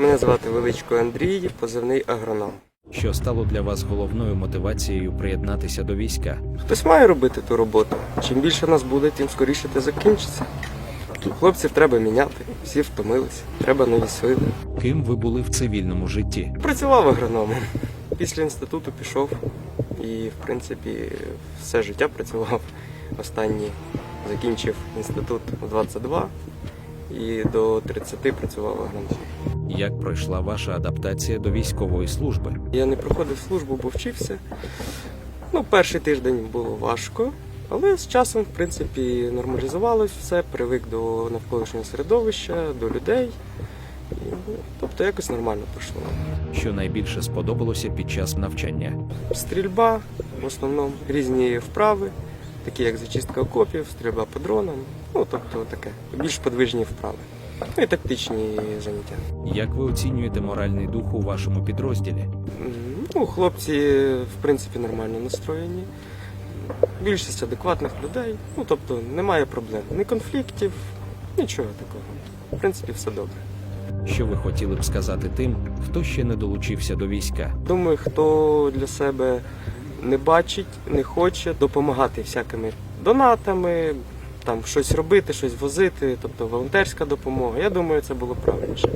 Мене звати Величко Андрій, позивний агроном. Що стало для вас головною мотивацією приєднатися до війська? Хтось має робити ту роботу. Чим більше нас буде, тим скоріше це закінчиться. Хлопців треба міняти, всі втомилися, треба нові сили. Ким ви були в цивільному житті? Працював агрономом. Після інституту пішов і, в принципі, все життя працював. Останній закінчив інститут в 22 і до 30 працював агрономом. Як пройшла ваша адаптація до військової служби? Я не проходив службу, бо вчився. Ну, перший тиждень було важко, але з часом, в принципі, нормалізувалось все, привик до навколишнього середовища, до людей. І, ну, тобто якось нормально пройшло. Що найбільше сподобалося під час навчання? Стрільба, в основному різні вправи, такі як зачистка окопів, стрільба по дронам, ну тобто таке, більш подвижні вправи. Ну і тактичні заняття. Як ви оцінюєте моральний дух у вашому підрозділі? Ну, хлопці, в принципі, нормально настроєні. Більшість адекватних людей. Ну, тобто немає проблем. Ні конфліктів, нічого такого. В принципі, все добре. Що ви хотіли б сказати тим, хто ще не долучився до війська? Думаю, хто для себе не бачить, не хоче допомагати всякими донатами, там щось робити, щось возити, тобто волонтерська допомога. Я думаю, це було правильніше.